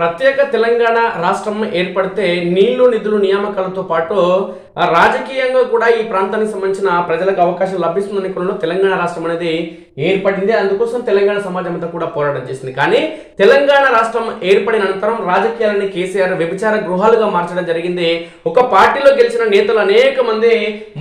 ప్రత్యేక తెలంగాణ రాష్ట్రం ఏర్పడితే నీళ్ళు నిధులు నియామకాలతో పాటు రాజకీయంగా కూడా ఈ ప్రాంతానికి సంబంధించిన ప్రజలకు అవకాశం లభిస్తుందనే క్రమంలో తెలంగాణ రాష్ట్రం అనేది ఏర్పడింది. అందుకోసం తెలంగాణ సమాజం అంతా కూడా పోరాటం చేసింది. కానీ తెలంగాణ రాష్ట్రం ఏర్పడిన అనంతరం రాజకీయాలని కేసీఆర్ వ్యభిచార గృహాలుగా మార్చడం జరిగింది. ఒక పార్టీలో గెలిచిన నేతలు అనేక మంది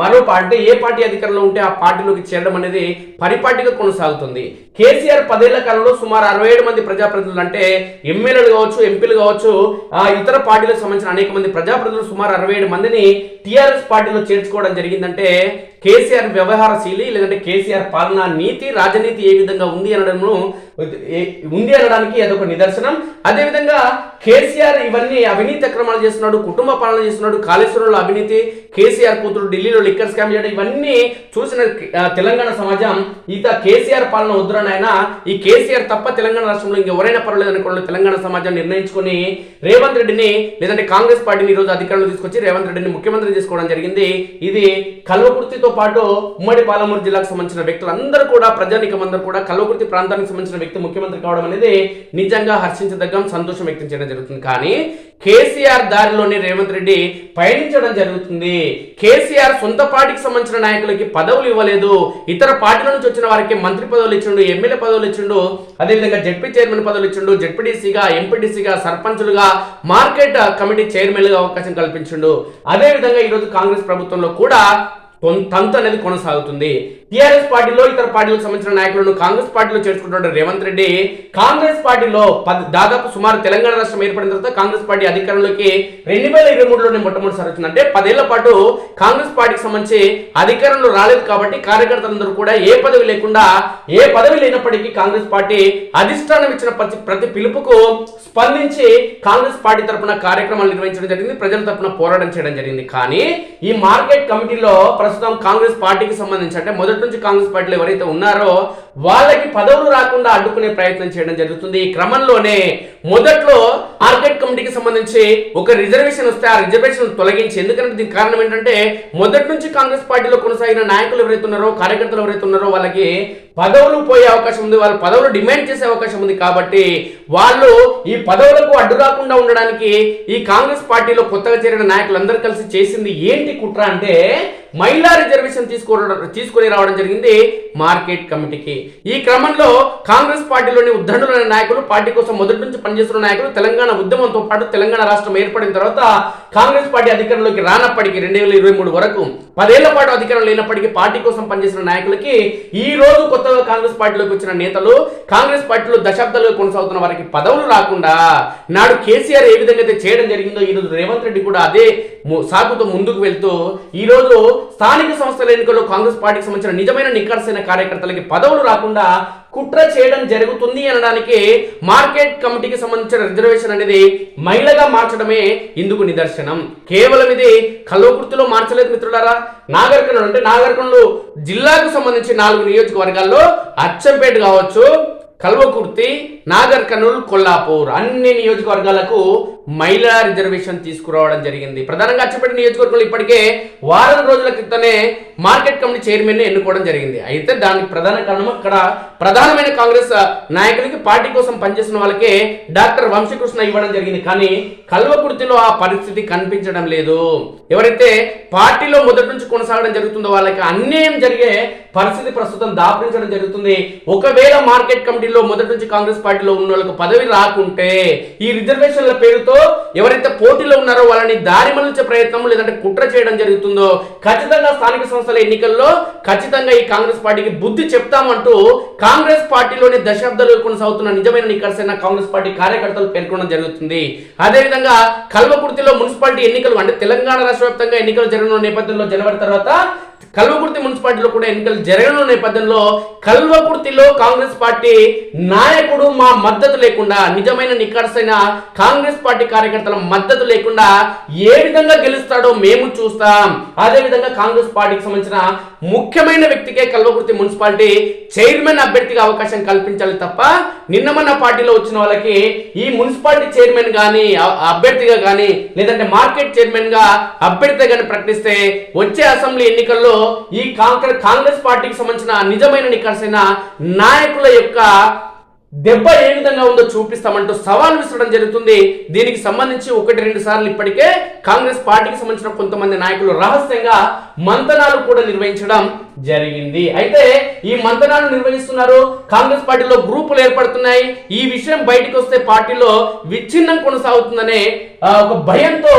మరో పార్టీ ఏ పార్టీ అధికారంలో ఉంటే ఆ పార్టీలోకి చేరడం అనేది పరిపాటిగా కొనసాగుతుంది. కేసీఆర్ పదేళ్ళ కాలంలో సుమారు అరవై ఏడు మంది ప్రజాప్రతినిధులు అంటే ఎమ్మెల్యేలు కావచ్చు ఎంపీలు కావచ్చు ఆ ఇతర పార్టీలకు సంబంధించిన అనేక మంది ప్రజాప్రతినిధులు సుమారు అరవై ఏడు మందిని టీఆర్ఎస్ పార్టీలో చేర్చుకోవడం జరిగిందంటే కేసీఆర్ వ్యవహారశీలి లేదంటే కేసీఆర్ పాలనా నీతి రాజనీతి ఏ విధంగా ఉంది అనడము ఉంది అనడానికి అదొక నిదర్శనం. అదేవిధంగా కేసీఆర్ ఇవన్నీ అవినీతి అక్రమాలు చేస్తున్నాడు కుటుంబ పాలన చేస్తున్నాడు కాళేశ్వరంలో అవినీతి కేసీఆర్ కూతురు ఢిల్లీలో లిక్కర్ స్కామ్ చేయడం ఇవన్నీ చూసిన తెలంగాణ సమాజం ఈత కేసీఆర్ పాలన వద్దురని ఆయన ఈ కేసీఆర్ తప్ప తెలంగాణ రాష్ట్రంలో ఇంకెవరైనా పర్వాలేదు అనుకోవడం తెలంగాణ సమాజం నిర్ణయించుకొని రేవంత్ రెడ్డిని లేదంటే కాంగ్రెస్ పార్టీని ఈరోజు అధికారంలో తీసుకొచ్చి రేవంత్ రెడ్డిని ముఖ్యమంత్రి చేసుకోవడం జరిగింది. ఇది కల్వకుర్తితో పాటు ఉమ్మడి పాలమూరు జిల్లాకు సంబంధించిన వ్యక్తులందరూ కూడా ప్రజానికమందరూ కూడా కల్వకుర్తి ప్రాంతానికి సంబంధించిన వ్యక్తి ముఖ్యమంత్రి కావడం అనేది నిజంగా హర్షించదగ్గం సంతోషం వ్యక్తం చేయడం జరుగుతుంది. కానీ కేసీఆర్ దారిలోనే రేవంత్ రెడ్డి పయనించడం జరుగుతుంది. కేసీఆర్ సొంత పార్టీకి సంబంధించిన నాయకులకి పదవులు ఇవ్వలేదు. ఇతర పార్టీల నుంచి వచ్చిన వారికి మంత్రి పదవులు ఇచ్చిండు ఎమ్మెల్యే పదవులు ఇచ్చిండు అదేవిధంగా జడ్పీ చైర్మన్ పదవులు ఇచ్చిండు జడ్పీటీసీగా ఎంపీటీసీగా సర్పంచులుగా మార్కెట్ కమిటీ చైర్మన్గా అవకాశం కల్పించిండు. అదేవిధంగా ఈరోజు కాంగ్రెస్ ప్రభుత్వంలో కూడా తంతు అనేది కొనసాగుతుంది. టిఆర్ఎస్ పార్టీలో ఇతర పార్టీలకు సంబంధించిన నాయకులను కాంగ్రెస్ పార్టీలో చేర్చుకుంటున్న రేవంత్ రెడ్డి కాంగ్రెస్ పార్టీలో పది దాదాపు సుమారు తెలంగాణ రాష్ట్రం ఏర్పడిన తర్వాత కాంగ్రెస్ పార్టీ అధికారంలోకి రెండు వేల ఇరవై మూడులోనే మొట్టమొదటిసారి వచ్చింది. అంటే పదేళ్ళ పాటు కాంగ్రెస్ పార్టీకి సంబంధించి అధికారంలో రాలేదు కాబట్టి కార్యకర్తలందరూ కూడా ఏ పదవి లేకుండా ఏ పదవి లేనప్పటికీ కాంగ్రెస్ పార్టీ అధిష్టానం ఇచ్చిన ప్రతి ప్రతి పిలుపుకు స్పందించి కాంగ్రెస్ పార్టీ తరపున కార్యక్రమాలు నిర్వహించడం జరిగింది. ప్రజల తరపున పోరాటం చేయడం జరిగింది. కానీ ఈ మార్కెట్ కమిటీలో ప్రస్తుతం కాంగ్రెస్ పార్టీకి సంబంధించి అంటే మొదటి నుంచి కాంగ్రెస్ పార్టీలో ఎవరైతే ఉన్నారో వాళ్ళకి పదవులు రాకుండా అడ్డుకునే ప్రయత్నం చేయడం జరుగుతుంది. ఈ క్రమంలోనే మొదట్లో ఆర్కెట్ కమిటీకి సంబంధించి ఒక రిజర్వేషన్ వస్తే ఆ రిజర్వేషన్ తొలగించి. ఎందుకంటే దీనికి కారణం ఏంటంటే మొదటి నుంచి కాంగ్రెస్ పార్టీలో కొనసాగిన నాయకులు ఎవరైతే ఉన్నారో కార్యకర్తలు ఎవరైతే ఉన్నారో వాళ్ళకి పదవులు పోయే అవకాశం ఉంది. వాళ్ళ పదవులు డిమాండ్ చేసే అవకాశం ఉంది కాబట్టి వాళ్ళు ఈ పదవులకు అడ్డు రాకుండా ఉండడానికి ఈ కాంగ్రెస్ పార్టీలో కొత్తగా చేరిన నాయకులందరూ కలిసి చేసింది ఏంటి కుట్ర అంటే మహిళా రిజర్వేషన్ తీసుకోవడం తీసుకొని రావడం జరిగింది మార్కెట్ కమిటీకి. ఈ క్రమంలో కాంగ్రెస్ పార్టీలోని ఉద్దండులైన నాయకులు పార్టీ కోసం మొదటి నుంచి పనిచేస్తున్న నాయకులు తెలంగాణ ఉద్యమంతో పాటు తెలంగాణ రాష్ట్రం ఏర్పడిన తర్వాత కాంగ్రెస్ పార్టీ అధికారంలోకి రానప్పటికీ రెండు వేల ఇరవై మూడు వరకు పదేళ్ళ పాటు అధికారం లేనప్పటికీ పార్టీ కోసం పనిచేసిన నాయకులకి ఈ రోజు కొత్తగా కాంగ్రెస్ పార్టీలోకి వచ్చిన నేతలు కాంగ్రెస్ పార్టీలో దశాబ్దాలుగా కొనసాగుతున్న వారికి పదవులు రాకుండా నాడు కేసీఆర్ ఏ విధంగా అయితే చేయడం జరిగిందో ఈ రోజు రేవంత్ రెడ్డి కూడా అదే ము- సాగుతో ముందుకు వెళ్తూ ఈ రోజు స్థానిక సంస్థల ఎన్నికల్లో కాంగ్రెస్ పార్టీకి సంబంధించిన నిజమైన నిఖర్సైన కార్యకర్తలకి పదవులు రాకుండా కుట్ర చేయడం జరుగుతుంది అనడానికి మార్కెట్ కమిటీకి సంబంధించిన రిజర్వేషన్ అనేది మహిళగా మార్చడమే ఇందుకు నిదర్శనం. కేవలం ఇది కల్వకుర్తిలో మార్చలేదు మిత్రులారా. నాగరికంలో అంటే నాగరికర్నూలు జిల్లాకు సంబంధించి నాలుగు నియోజకవర్గాల్లో అచ్చంపేట కావచ్చు కల్వకుర్తి నాగర్ కర్నూలు కొల్లాపూర్. అన్ని నియోజకవర్గాలకు మహిళా రిజర్వేషన్ తీసుకురావడం జరిగింది. ప్రధానంగా అచ్చంపేట నియోజకవర్గంలో ఇప్పటికే వారం రోజుల క్రితమే మార్కెట్ కమిటీ చైర్మన్ ఎన్నుకోవడం జరిగింది. అయితే దానికి ప్రధాన కారణం అక్కడ ప్రధానమైన కాంగ్రెస్ నాయకులకి పార్టీ కోసం పనిచేసిన వాళ్ళకే డాక్టర్ వంశీకృష్ణ ఇవ్వడం జరిగింది. కానీ కల్వకుర్తిలో ఆ పరిస్థితి కనిపించడం లేదు. ఎవరైతే పార్టీలో మొదటి నుంచి కొనసాగడం జరుగుతుందో వాళ్ళకి అన్యాయం జరిగే పరిస్థితి ప్రస్తుతం దాపరించడం జరుగుతుంది. ఒకవేళ మార్కెట్ కమిటీ కమిటీలో మొదటి నుంచి కాంగ్రెస్ పార్టీలో ఉన్న వాళ్ళకు పదవి రాకుంటే ఈ రిజర్వేషన్ల పేరుతో ఎవరైతే పోటీలో ఉన్నారో వాళ్ళని దారి మళ్ళించే ప్రయత్నం లేదంటే కుట్ర చేయడం జరుగుతుందో ఖచ్చితంగా స్థానిక సంస్థల ఎన్నికల్లో ఖచ్చితంగా ఈ కాంగ్రెస్ పార్టీకి బుద్ధి చెప్తామంటూ కాంగ్రెస్ పార్టీలోని దశాబ్దాలు కొనసాగుతున్న నిజమైన నికర్సైన కాంగ్రెస్ పార్టీ కార్యకర్తలు పేర్కొనడం జరుగుతుంది. అదేవిధంగా కల్వకుర్తిలో మున్సిపాలిటీ ఎన్నికలు అంటే తెలంగాణ రాష్ట్ర వ్యాప్తంగా ఎన్నికలు జరగనున్న నేపథ్యంలో జనవరి తర్వాత కల్వకుర్తి మున్సిపాలిటీలో కూడా ఎన్నికలు జరగనున్న నేపథ్యంలో కల్వకుర్తిలో కాంగ్రెస్ పార్టీ నాయకుడు మా మద్దతు లేకుండా నిజమైన నిఖర్సైన కాంగ్రెస్ పార్టీ కార్యకర్తల మద్దతు లేకుండా ఏ విధంగా గెలుస్తాడో మేము చూస్తాం. అదే విధంగా కాంగ్రెస్ పార్టీకి సంబంధించిన ముఖ్యమైన వ్యక్తికే కల్వకుర్తి మున్సిపాలిటీ చైర్మన్ అభ్యర్థిగా అవకాశం కల్పించాలి తప్ప నిన్నమన్న పార్టీలో వచ్చిన వాళ్ళకి ఈ మున్సిపాలిటీ చైర్మన్ కానీ అభ్యర్థిగా కానీ లేదంటే మార్కెట్ చైర్మన్గా అభ్యర్థిగా కానీ ప్రకటిస్తే వచ్చే అసెంబ్లీ ఎన్నికల్లో ఈ కాంగ్రెస్ కాంగ్రెస్ పార్టీకి సంబంధించిన నిజమైన నికర్సైన నాయకుల యొక్క దెబ్బ ఏ విధంగా ఉందో చూపిస్తామంటూ సవాల్ విసరడం జరుగుతుంది. దీనికి సంబంధించి ఒకటి రెండు సార్లు ఇప్పటికే కాంగ్రెస్ పార్టీకి సంబంధించిన కొంతమంది నాయకులు రహస్యంగా మంతనాలు కూడా నిర్వహించడం జరిగింది. అయితే ఈ మంతనాలు నిర్వహిస్తున్నారు. కాంగ్రెస్ పార్టీలో గ్రూపులు ఏర్పడుతున్నాయి. ఈ విషయం బయటకు వస్తే పార్టీలో విచ్ఛిన్నం కొనసాగుతుందనే ఒక భయంతో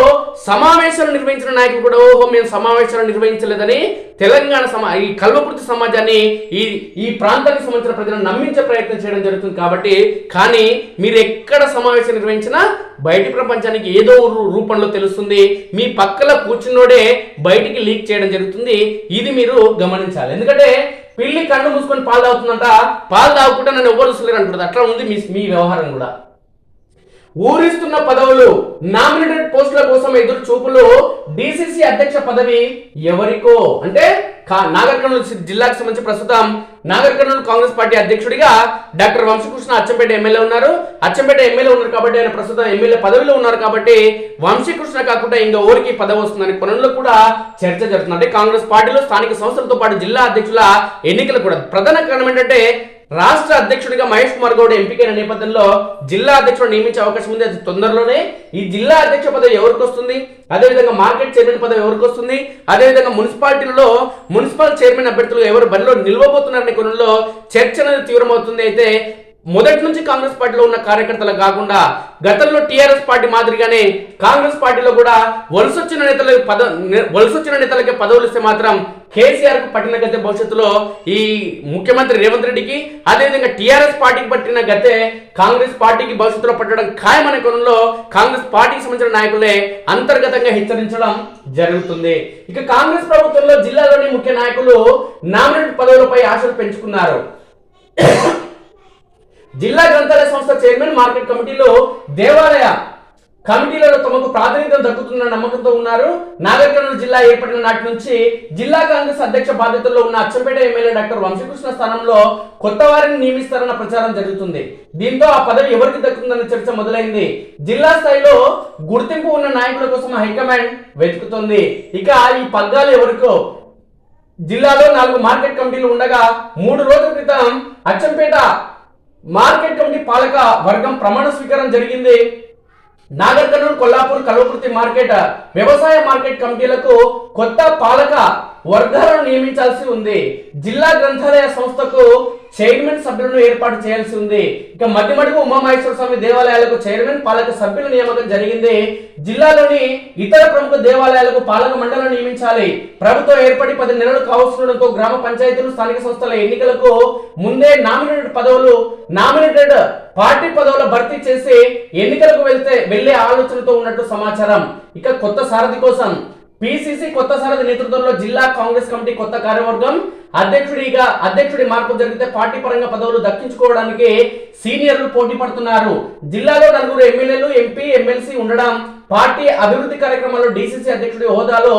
సమావేశాలు నిర్వహించిన నాయకులు కూడా ఓహో మేము సమావేశాలు నిర్వహించలేదని తెలంగాణ సమా ఈ కల్వకుర్తి సమాజాన్ని ఈ ఈ ప్రాంతానికి సంబంధించిన ప్రజలను నమ్మించే ప్రయత్నం చేయడం జరుగుతుంది కాబట్టి కానీ మీరు ఎక్కడ సమావేశం నిర్వహించినా బయటి ప్రపంచానికి ఏదో రూపంలో తెలుస్తుంది. మీ పక్కల కూర్చున్నోడే బయటికి లీక్ చేయడం జరుగుతుంది. ఇది మీరు గమనించాలి. ఎందుకంటే పిల్లి కళ్ళు మూసుకొని పాలు తాగుతుందంట. పాలు తాగుకుంటే నన్ను ఎవరు చూసలేరు అంటుంది అట్లా ఉంది మీ మీ వ్యవహారం కూడా. ఊరిస్తున్న పదవులు నామినేటెడ్ పోస్టుల కోసం ఎదురు చూపులు డిసిసి అధ్యక్ష పదవి ఎవరికో? అంటే కా- నాగర్ కర్నూలు జిల్లాకు సంబంధించి ప్రస్తుతం నాగర్ కర్నూలు కాంగ్రెస్ పార్టీ అధ్యక్షుడిగా డాక్టర్ వంశీకృష్ణ అచ్చంపేట ఎమ్మెల్యే ఉన్నారు. అచ్చంపేట ఎమ్మెల్యే ఉన్నారు కాబట్టి ఆయన ప్రస్తుతం ఎమ్మెల్యే పదవిలో ఉన్నారు కాబట్టి వంశీకృష్ణ కాకుండా ఇంకా ఊరికి పదవి వస్తుందని కొనంలో కూడా చర్చ జరుగుతుంది. అంటే కాంగ్రెస్ పార్టీలో స్థానిక సంస్థలతో పాటు జిల్లా అధ్యక్షుల ఎన్నికలు కూడా ప్రధాన కారణం ఏంటంటే రాష్ట్ర అధ్యక్షుడిగా మహేష్ కుమార్ గౌడ్ ఎంపికైన నేపథ్యంలో జిల్లా అధ్యక్షుడు నియమించే అవకాశం ఉంది. అది తొందరలోనే ఈ జిల్లా అధ్యక్ష పదవి ఎవరికి వస్తుంది? అదేవిధంగా మార్కెట్ చైర్మన్ పదవి ఎవరికి వస్తుంది? అదేవిధంగా మున్సిపాలిటీలలో మున్సిపల్ చైర్మన్ అభ్యర్థులు ఎవరు బరిలో నిల్వబోతున్నారనే కొనంలో చర్చ అనేది తీవ్రమవుతుంది. అయితే మొదటి నుంచి కాంగ్రెస్ పార్టీలో ఉన్న కార్యకర్తలు కాకుండా గతంలో టీఆర్ఎస్ పార్టీ మాదిరిగానే కాంగ్రెస్ పార్టీలో కూడా వలసొచ్చిన నేతలకు పద వలసొచ్చిన నేతలకే పదవులు ఇస్తే మాత్రం కేసీఆర్కు పట్టిన గతే భవిష్యత్తులో ఈ ముఖ్యమంత్రి రేవంత్ రెడ్డికి అదేవిధంగా టీఆర్ఎస్ పార్టీకి పట్టిన గతే కాంగ్రెస్ పార్టీకి భవిష్యత్తులో పట్టడం ఖాయమనే కోణంలో కాంగ్రెస్ పార్టీకి సంబంధించిన నాయకులే అంతర్గతంగా హెచ్చరించడం జరుగుతుంది. ఇక కాంగ్రెస్ ప్రభుత్వంలో జిల్లాలోని ముఖ్య నాయకులు నామినేట్ పదవులపై ఆశలు పెంచుకున్నారు. జిల్లా గ్రంథాలయ సంస్థ చైర్మన్ మార్కెట్ కమిటీలో దేవాలయ కమిటీలలో తమకు ప్రాతినిధ్యం దక్కుతున్న నమ్మకంతో ఉన్నారు. నాగర్ కర్నూలు జిల్లా ఏర్పడిన నాటి నుంచి జిల్లా కాంగ్రెస్ అధ్యక్ష బాధ్యతల్లో ఉన్న అచ్చంపేట ఎమ్మెల్యే డాక్టర్ వంశీకృష్ణ స్థానంలో కొత్త వారిని నియమిస్తారన్న ప్రచారం జరుగుతుంది. దీంతో ఆ పదవి ఎవరికి దక్కుతుందన్న చర్చ మొదలైంది. జిల్లా స్థాయిలో గుర్తింపు ఉన్న నాయకుల కోసం హైకమాండ్ వెతుకుతోంది. ఇక ఈ పగ్గాలు ఎవరికో? జిల్లాలో నాలుగు మార్కెట్ కమిటీలు ఉండగా మూడు రోజుల క్రితం అచ్చంపేట మార్కెట్ కమిటీ పాలక వర్గం ప్రమాణ స్వీకారం జరిగింది. నాగర్కర్నూలు కొల్లాపూర్ కల్వకుర్తి మార్కెట్ వ్యవసాయ మార్కెట్ కమిటీలకు కొత్త పాలక వర్గాలను నియమించాల్సి ఉంది. జిల్లా గ్రంథాలయ సంస్థకు చైర్మన్ సభ్యులను ఏర్పాటు చేయాల్సి ఉంది. ఇక మధ్యమడుగు ఉమామహేశ్వర స్వామి దేవాలయాలకు చైర్మన్ పాలక సభ్యుల నియామకం జరిగింది. జిల్లాలోని ఇతర ప్రముఖ దేవాలయాలకు పాలక మండలం నియమించాలి. ప్రభుత్వం ఏర్పడి పది నెలలు కావస్తుండడంతో గ్రామ పంచాయతీలు స్థానిక సంస్థల ఎన్నికలకు ముందే నామినేటెడ్ పదవులు నామినేటెడ్ పార్టీ పదవుల భర్తీ చేసి ఎన్నికలకు వెళ్తే వెళ్ళే ఆలోచనతో ఉన్నట్టు సమాచారం. ఇక కొత్త సారథి కోసం పిసిసి కొత్త సరద నేతృత్వంలో జిల్లా కాంగ్రెస్ కమిటీ కొత్త కార్యవర్గం. అధ్యక్షుడిగా అధ్యక్షుడి మార్పు జరిగితే పార్టీ పరంగా పదవులు దక్కించుకోవడానికి సీనియర్లు పోటీ పడుతున్నారు. జిల్లాలో నలుగురు ఎమ్మెల్యేలు ఎంపీ ఎమ్మెల్సీ ఉండడం పార్టీ అభివృద్ధి కార్యక్రమాల్లో డీసీసీ అధ్యక్షుడి హోదాలో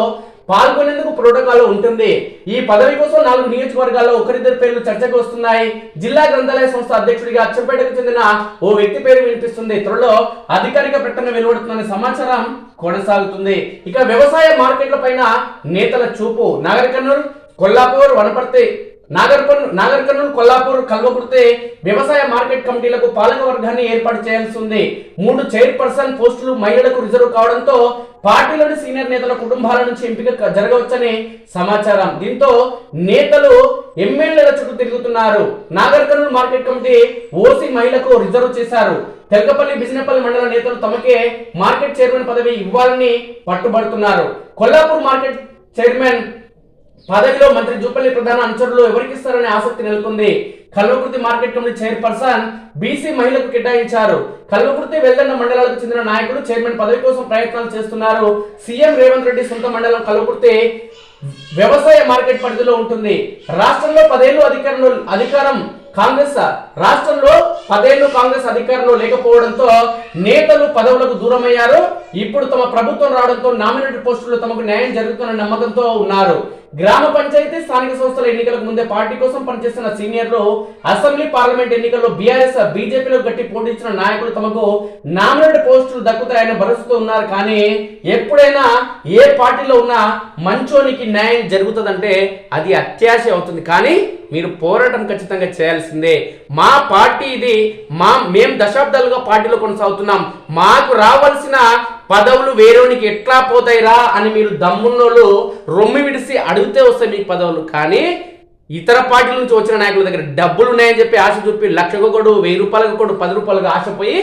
పాల్గొనేందుకు ప్రోటోకాల్ ఉంటుంది. ఈ పదవి కోసం నాలుగు నియోజకవర్గాల్లో ఒకరిద్దరు పేర్లు చర్చకు వస్తున్నాయి. జిల్లా గ్రంథాలయ సంస్థ అధ్యక్షుడిగా అచ్చంపేటకు చెందిన ఓ వ్యక్తి పేరు వినిపిస్తుంది. త్వరలో అధికారిక ప్రకటన వెలువడుతుందనే సమాచారం కొనసాగుతుంది. ఇక వ్యవసాయ మార్కెట్ల పైన నేతల చూపు. నాగర్ కర్నూలు కొల్లాపూర్ వనపర్తి నాగర్ కర్నూలు నాగర్ కర్నూలు కొల్లాపూర్ కల్వకుర్తి వ్యవసాయ మార్కెట్ కమిటీలకు పాలక వర్గాన్ని ఏర్పాటు చేయాల్సి ఉంది మూడు చైర్పర్సన్ పోస్టులు మహిళలకు రిజర్వ్ కావడంతో పార్టీలోని సీనియర్ నేతల కుటుంబాల నుంచి ఎంపిక జరగవచ్చని సమాచారం. దీంతో నేతలు ఎమ్మెల్యేల చుట్టూ తిరుగుతున్నారు. Nagar Kurnool market committee OC మహిళకు రిజర్వ్ చేశారు. తెలకపల్లి బిజినపల్లి మండల నేతలు తమకే మార్కెట్ చైర్మన్ పదవి ఇవ్వాలని పట్టుబడుతున్నారు. కొల్లాపూర్ మార్కెట్ చైర్మన్ పదవిలో మంత్రి జూపల్లి ప్రధాన అనుచరులు ఎవరికి ఇస్తారనే ఆసక్తి నెలకొంది. Kalwakurthy market committee chairperson BC మహిళకు కేటాయించారు. కల్వకుర్తి వెల్దండ మండలాలకు చెందిన నాయకులు చైర్మన్ పదవి కోసం ప్రయత్నాలు చేస్తున్నారు. సీఎం రేవంత్ రెడ్డి సొంత మండలం కల్వకుర్తి వ్యవసాయ మార్కెట్ పరిధిలో ఉంటుంది. రాష్ట్రంలో పదేళ్ళు అధికారంలో అధికారం కాంగ్రెస్ రాష్ట్రంలో పదేళ్ళు కాంగ్రెస్ అధికారంలో లేకపోవడంతో నేతలు పదవులకు దూరమయ్యారు. ఇప్పుడు తమ ప్రభుత్వం రావడంతో నామినేటెడ్ పోస్టుల్లో తమకు న్యాయం జరుగుతున్న నమ్మకంతో ఉన్నారు. గ్రామ పంచాయతీ స్థానిక సంస్థల ఎన్నికలకు ముందే పార్టీ కోసం పనిచేస్తున్న సీనియర్లు అసెంబ్లీ పార్లమెంట్ ఎన్నికల్లో బీఆర్ఎస్ బీజేపీలో గట్టి పోటీంచిన నాయకులు తమకు నామినేట్ పోస్టులు దక్కుతాయని భరోసాతో ఉన్నారు. కానీ ఎప్పుడైనా ఏ పార్టీలో ఉన్నా మంచోనికి న్యాయం జరుగుతుందంటే అది అత్యాశ అవుతుంది. కానీ మీరు పోరాటం ఖచ్చితంగా చేయాల్సిందే. మా పార్టీ ఇది మా మేము దశాబ్దాలుగా పార్టీలో కొనసాగుతున్నాం. మాకు రావాల్సిన పదవులు వేరేనికి ఎట్లా పోతాయిరా అని మీరు దమ్మున్నోళ్ళు రొమ్మి విడిసి అడిగితే వస్తాయి మీకు పదవులు. కానీ ఇతర పార్టీల నుంచి వచ్చిన నాయకుల దగ్గర డబ్బులు ఉన్నాయని చెప్పి ఆశ చూపి లక్షకు కొడు వెయ్యి రూపాయలకు కొడు పది రూపాయలకు ఆశపోయి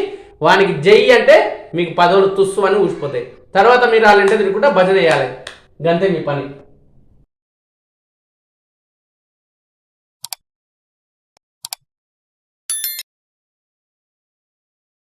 వానికి జై అంటే మీకు పదవులు తుస్సు అని ఊసిపోతాయి. తర్వాత మీరు వాళ్ళంటే తిరుగుకుంటా భజన చేయాలి. గంతే మీ పని.